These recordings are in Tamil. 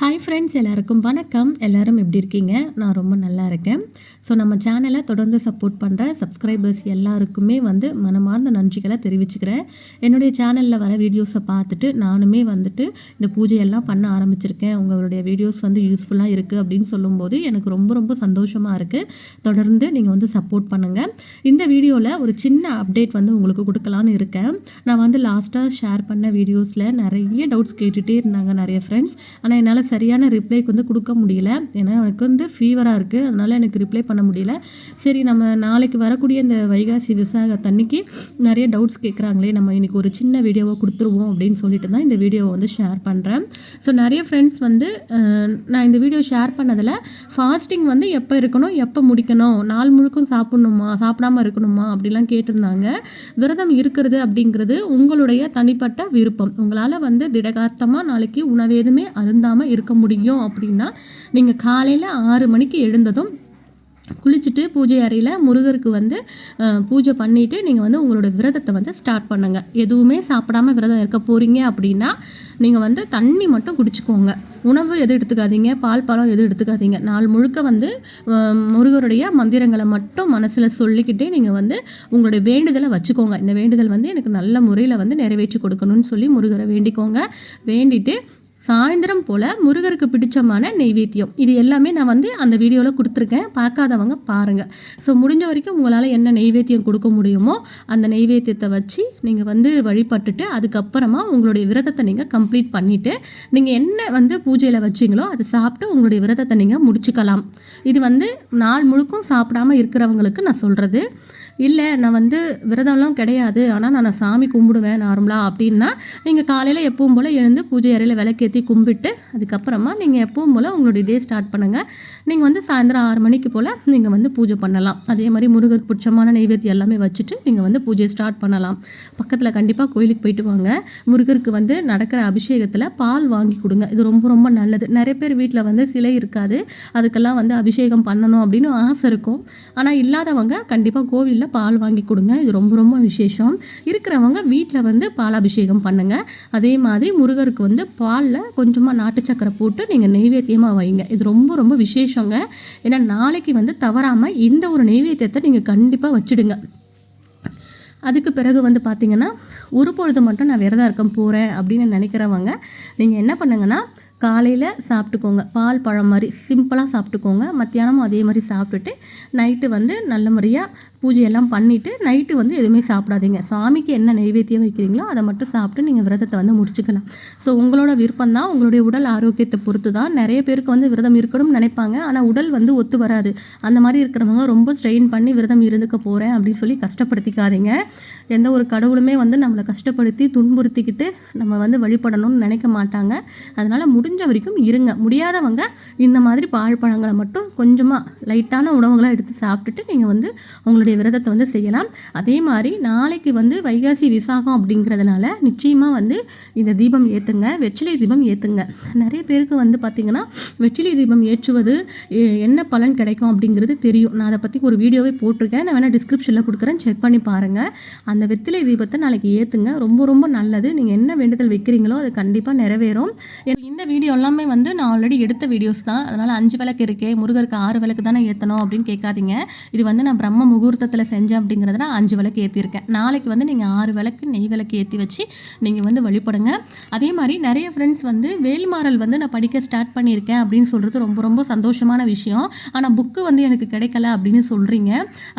ஹாய் ஃப்ரெண்ட்ஸ் எல்லாருக்கும் வணக்கம். எல்லாரும் எப்படி இருக்கீங்க? நான் ரொம்ப நல்லா இருக்கேன். ஸோ நம்ம சேனலை தொடர்ந்து சப்போர்ட் பண்ணுற சப்ஸ்கிரைபர்ஸ் எல்லாருக்குமே வந்து மனமார்ந்த நன்றிகளை தெரிவிச்சுக்கிறேன். என்னுடைய சேனலில் வர வீடியோஸை பார்த்துட்டு நானுமே வந்துட்டு இந்த பூஜையெல்லாம் பண்ண ஆரம்பிச்சிருக்கேன். உங்களுடைய வீடியோஸ் வந்து யூஸ்ஃபுல்லாக இருக்குது அப்படின்னு சொல்லும்போது எனக்கு ரொம்ப ரொம்ப சந்தோஷமாக இருக்குது தொடர்ந்து நீங்கள் வந்து சப்போர்ட் பண்ணுங்கள் இந்த வீடியோவில் ஒரு சின்ன அப்டேட் வந்து உங்களுக்கு கொடுக்கலான்னு இருக்கேன். நான் வந்து லாஸ்ட்டாக ஷேர் பண்ண வீடியோஸில் நிறைய டவுட்ஸ் கேட்டுகிட்டே இருந்தாங்க நிறைய ஃப்ரெண்ட்ஸ் ஆனால் என்னால் சரியான ரிப்ளைக்கு வந்து கொடுக்க முடியல. ஏன்னா எனக்கு வந்து ஃபீவராக இருக்குது அதனால் எனக்கு ரிப்ளை பண்ண முடியல. சரி நம்ம நாளைக்கு வரக்கூடிய இந்த வைகாசி விசாகத்தன்னைக்கு நிறைய டவுட்ஸ் கேட்குறாங்களே நம்ம இன்றைக்கி ஒரு சின்ன வீடியோவை கொடுத்துருவோம் அப்படின்னு சொல்லிட்டு தான் இந்த வீடியோவை வந்து ஷேர் பண்ணுறேன் ஸோ நிறைய ஃப்ரெண்ட்ஸ் வந்து நான் இந்த வீடியோ ஷேர் பண்ணதில் ஃபாஸ்டிங் வந்து எப்போ இருக்கணும் எப்போ முடிக்கணும் நாள் முழுக்கும் சாப்பிட்ணுமா சாப்பிடாம இருக்கணுமா அப்படிலாம் கேட்டிருந்தாங்க. விரதம் இருக்கிறது அப்படிங்கிறது உங்களுடைய தனிப்பட்ட விருப்பம். உங்களால் வந்து திடகார்த்தமாக நாளைக்கு உணவு எதுவுமே அருந்தாமல் இருக்க முடியும் அப்படின்னா நீங்கள் காலையில் ஆறு மணிக்கு எழுந்ததும் குளிச்சுட்டு பூஜை அறையில் முருகருக்கு வந்து பூஜை பண்ணிவிட்டு நீங்கள் வந்து உங்களோட விரதத்தை வந்து ஸ்டார்ட் பண்ணுங்கள் எதுவுமே சாப்பிடாம விரதம் இருக்க போகிறீங்க அப்படின்னா நீங்கள் வந்து தண்ணி மட்டும் குடிச்சுக்கோங்க. உணவு எதுவும் எடுத்துக்காதீங்க பால் பழம் எதுவும் எடுத்துக்காதீங்க. நாள் முழுக்க வந்து முருகருடைய மந்திரங்களை மட்டும் மனசில் சொல்லிக்கிட்டே நீங்கள் வந்து உங்களுடைய வேண்டுதலை வச்சுக்கோங்க. இந்த வேண்டுதல் வந்து எனக்கு நல்ல முறையில் வந்து நிறைவேற்றி கொடுக்கணும்னு சொல்லி முருகரை வேண்டிக்கோங்க. வேண்டிட்டு சாயந்தரம் போல் முருகருக்கு பிடிச்சமான நெய்வேத்தியம். இது எல்லாமே நான் வந்து அந்த வீடியோவில் கொடுத்துருக்கேன். பார்க்காதவங்க பாருங்கள் ஸோ முடிஞ்ச வரைக்கும் உங்களால் என்ன நெய்வேத்தியம் கொடுக்க முடியுமோ அந்த நெய்வேத்தியத்தை வச்சு நீங்கள் வந்து வழிபட்டுட்டு அதுக்கப்புறமா உங்களுடைய விரதத்தை நீங்கள் கம்ப்ளீட் பண்ணிவிட்டு நீங்கள் என்ன வந்து பூஜையில் வச்சீங்களோ அதை சாப்பிட்டு உங்களுடைய விரதத்தை நீங்கள் முடிச்சுக்கலாம். இது வந்து நாள் முழுக்கும் சாப்பிடாம இருக்கிறவங்களுக்கு நான் சொல்கிறது இல்லை நான் வந்து விரதம்லாம் கிடையாது. ஆனால் நான் சாமி கும்பிடுவேன் நார்மலாக அப்படின்னா நீங்கள் காலையில் எப்பவும் போல் எழுந்து பூஜை அறையில் விளக்கேற்றி கும்பிட்டு அதுக்கப்புறமா நீங்கள் எப்பவும் போல் உங்களுடைய டே ஸ்டார்ட் பண்ணுங்கள் நீங்கள் வந்து சாயந்தரம் ஆறு மணிக்கு போல் நீங்கள் வந்து பூஜை பண்ணலாம். அதே மாதிரி முருகருக்கு பிடிச்சமான நைவேத்தியம் எல்லாமே வச்சுட்டு நீங்கள் வந்து பூஜை ஸ்டார்ட் பண்ணலாம். பக்கத்தில் கண்டிப்பாக கோயிலுக்கு போயிட்டு வாங்க. முருகருக்கு வந்து நடக்கிற அபிஷேகத்தில் பால் வாங்கி கொடுங்க. இது ரொம்ப ரொம்ப நல்லது. நிறைய பேர் வீட்டில் வந்து சிலை இருக்காது. அதுக்கெல்லாம் வந்து அபிஷேகம் பண்ணணும் அப்படின்னு ஆசை இருக்கும். ஆனால் இல்லாதவங்க கண்டிப்பாக கோவிலில் பால் வாங்கி கொடுங்க. இது ரொம்ப ரொம்ப விசேஷம். இருக்கிறவங்க வீட்டில் வந்து பால் அபிஷேகம் அதே மாதிரி முருகருக்கு வந்து பாலில் கொஞ்சமாக நாட்டு சக்கரை போட்டு நீங்கள் நெய்வேத்தியமாக வைங்க. இது ரொம்ப ரொம்ப விசேஷங்க. ஏன்னா நாளைக்கு வந்து தவறாமல் இந்த ஒரு நெய்வேத்தியத்தை நீங்கள் கண்டிப்பாக வச்சிடுங்க. அதுக்கு பிறகு வந்து பார்த்திங்கன்னா ஒரு பொழுது மட்டும் நான் விரதம் இருக்க போகிறேன் அப்படின்னு நினைக்கிறவங்க நீங்கள் என்ன பண்ணுங்கன்னா காலையில் சாப்பிட்டுக்கோங்க. பால் பழம் மாதிரி சிம்பிளாக சாப்பிட்டுக்கோங்க. மத்தியானமும் அதே மாதிரி சாப்பிட்டுட்டு நைட்டு வந்து நல்ல முறையாக பூஜையெல்லாம் பண்ணிவிட்டு நைட்டு வந்து எதுவுமே சாப்பிடாதீங்க. சாமிக்கு என்ன நைவேத்தியம் வைக்கிறீங்களோ அதை மட்டும் சாப்பிட்டு நீங்கள் விரதத்தை வந்து முடிச்சுக்கலாம். ஸோ உங்களோட விருப்பம் தான் உங்களுடைய உடல் ஆரோக்கியத்தை பொறுத்து தான். நிறைய பேருக்கு வந்து விரதம் இருக்கணும்னு நினைப்பாங்க. ஆனால் உடல் வந்து ஒத்து வராது. அந்த மாதிரி இருக்கிறவங்க ரொம்ப ஸ்ட்ரெயின் பண்ணி விரதம் இருந்துக்க போகிறேன் அப்படின்னு சொல்லி கஷ்டப்படுத்திக்காதீங்க. எந்த ஒரு கடவுளுமே வந்து நம்மளை கஷ்டப்படுத்தி துன்புறுத்திக்கிட்டு நம்ம வந்து வழிபடணும்னு நினைக்க மாட்டாங்க. அதனால் முடிஞ்ச வரைக்கும் இருங்க. முடியாதவங்க இந்த மாதிரி பால் பழங்களை மட்டும் கொஞ்சமாக லைட்டான உணவுகளாக எடுத்து சாப்பிட்டுட்டு நீங்கள் வந்து உங்களுடைய விரதத்தை வந்து செய்யலாம். அதே மாதிரி நாளைக்கு வந்து வைகாசி விசாகம் அப்படிங்கிறதுனால நிச்சயமாக வந்து இந்த தீபம் ஏற்றுங்க வெற்றிலை தீபம் ஏற்றுங்க நிறைய பேருக்கு வந்து பார்த்திங்கன்னா வெற்றிலை தீபம் ஏற்றுவது என்ன பலன் கிடைக்கும் அப்படிங்கிறது தெரியும். நான் அதை பற்றி ஒரு வீடியோவே போட்டிருக்கேன். நான் வேணால் டிஸ்கிரிப்ஷனில் கொடுக்குறேன். செக் பண்ணி பாருங்கள் அந்த வெத்திலை தீபத்தை நாளைக்கு ஏற்றுங்க ரொம்ப ரொம்ப நல்லது. நீங்கள் என்ன வேண்டுதல் வைக்கிறீங்களோ அது கண்டிப்பாக நிறைவேறும். எனக்கு இந்த வீடியோ எல்லாமே வந்து நான் ஆல்ரெடி எடுத்த வீடியோஸ் தான். அதனால் அஞ்சு விளக்கு இருக்கே. முருகருக்கு ஆறு விளக்கு தானே ஏற்றணும் அப்படின்னு கேட்காதீங்க. இது வந்து நான் பிரம்ம முகூர்த்தத்தில் செஞ்சேன் அப்படிங்கிறதுனா அஞ்சு விளக்கு ஏற்றிருக்கேன் நாளைக்கு வந்து நீங்கள் ஆறு விளக்கு நெய் விளக்கு ஏற்றி வச்சு நீங்கள் வந்து வழிபடுங்க. அதே மாதிரி நிறைய ஃப்ரெண்ட்ஸ் வந்து வேல்மாறல் வந்து நான் படிக்க ஸ்டார்ட் பண்ணியிருக்கேன் அப்படின்னு சொல்கிறது ரொம்ப ரொம்ப சந்தோஷமான விஷயம். ஆனால் புக்கு வந்து எனக்கு கிடைக்கல அப்படின்னு சொல்கிறீங்க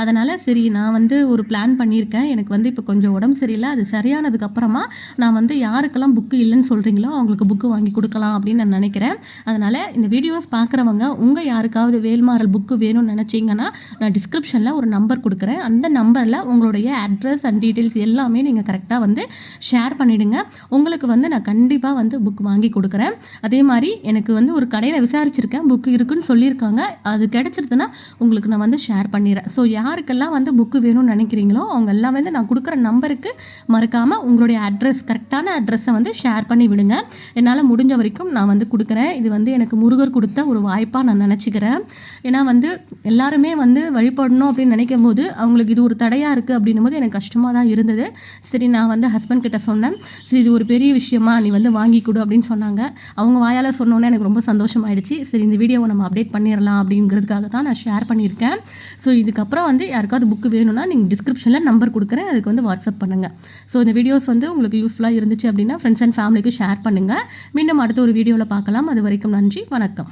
அதனால் சரி நான் வந்து ஒரு பிளான் பண்ணியிருக்கேன். எனக்கு வந்து இப்போ கொஞ்சம் உடம்பு சரியில்லை அது சரியானதுக்கு அப்புறமா நான் வந்து யாருக்கெல்லாம் புக்கு இல்லைன்னு சொல்கிறீங்களோ அவங்களுக்கு புக்கு வாங்கி கொடுக்கலாம் அப்படின்னு நான் நினைக்கிறேன். அதனால் இந்த வீடியோஸ் பார்க்குறவங்க உங்கள் யாருக்காவது வேல்மாறல் புக்கு வேணும்னு நினச்சிங்கன்னா நான் டிஸ்கிரிப்ஷனில் ஒரு நம்பர் கொடுக்குறேன். அந்த நம்பரில் உங்களுடைய அட்ரஸ் அண்ட் டீட்டெயில்ஸ் எல்லாமே நீங்கள் கரெக்டாக வந்து ஷேர் பண்ணிவிடுங்க உங்களுக்கு வந்து நான் கண்டிப்பாக வந்து புக் வாங்கி கொடுக்குறேன். அதே மாதிரி எனக்கு வந்து ஒரு கடையில் விசாரிச்சிருக்கேன் புக்கு இருக்குன்னு சொல்லியிருக்காங்க. அது கிடச்சிருதுன்னா உங்களுக்கு நான் வந்து ஷேர் பண்ணிடுறேன். ஸோ யாருக்கெல்லாம் வந்து புக்கு வேணும்னு நினைக்கிறீங்களோ அவங்க எல்லாம் வந்து நான் கொடுக்குற நம்பருக்கு மறக்காமல் உங்களுடைய அட்ரஸ் கரெக்டான அட்ரஸை வந்து ஷேர் பண்ணி விடுங்க. என்னால் முடிஞ்ச வரைக்கும் நான் வந்து கொடுக்குறேன். இது வந்து எனக்கு முருகர் கொடுத்த ஒரு வாய்ப்பாக நான் நினச்சிக்கிறேன். ஏன்னா வந்து எல்லாருமே வந்து வழிபடணும் அப்படின்னு நினைக்கும் போது அவங்களுக்கு இது ஒரு தடையாக இருக்குது அப்படின்னும் போது எனக்கு கஷ்டமாக தான் இருந்தது. சரி நான் வந்து ஹஸ்பண்ட் கிட்ட சொன்னேன். சரி இது ஒரு பெரிய விஷயமா நீ வந்து வாங்கி கொடு அப்படின்னு சொன்னாங்க. அவங்க வாயால் சொன்னோன்னே எனக்கு ரொம்ப சந்தோஷமாயிடுச்சு. சரி இந்த வீடியோவை நம்ம அப்டேட் பண்ணிடலாம் அப்படிங்கிறதுக்காக தான் நான் ஷேர் பண்ணியிருக்கேன். ஸோ இதுக்கப்புறம் வந்து யாருக்காவது புக்கு வேணும்னா நீங்கள் டிஸ்கிரிப்ஷனில் நம்பர் கொடுக்குறேன். அதுக்கு வந்து வாட்ஸ்அப் பண்ணுங்கள் ஸோ இந்த வீடியோஸ் வந்து உங்களுக்கு யூஸ்ஃபுல்லாக இருந்துச்சு அப்படின்னா ஃப்ரெண்ட்ஸ் அண்ட் ஃபேமிலிக்கு ஷேர் பண்ணுங்கள் மீண்டும் அடுத்த ஒரு வீடியோவில் பார்க்கலாம். அது வரைக்கும் நன்றி. வணக்கம்.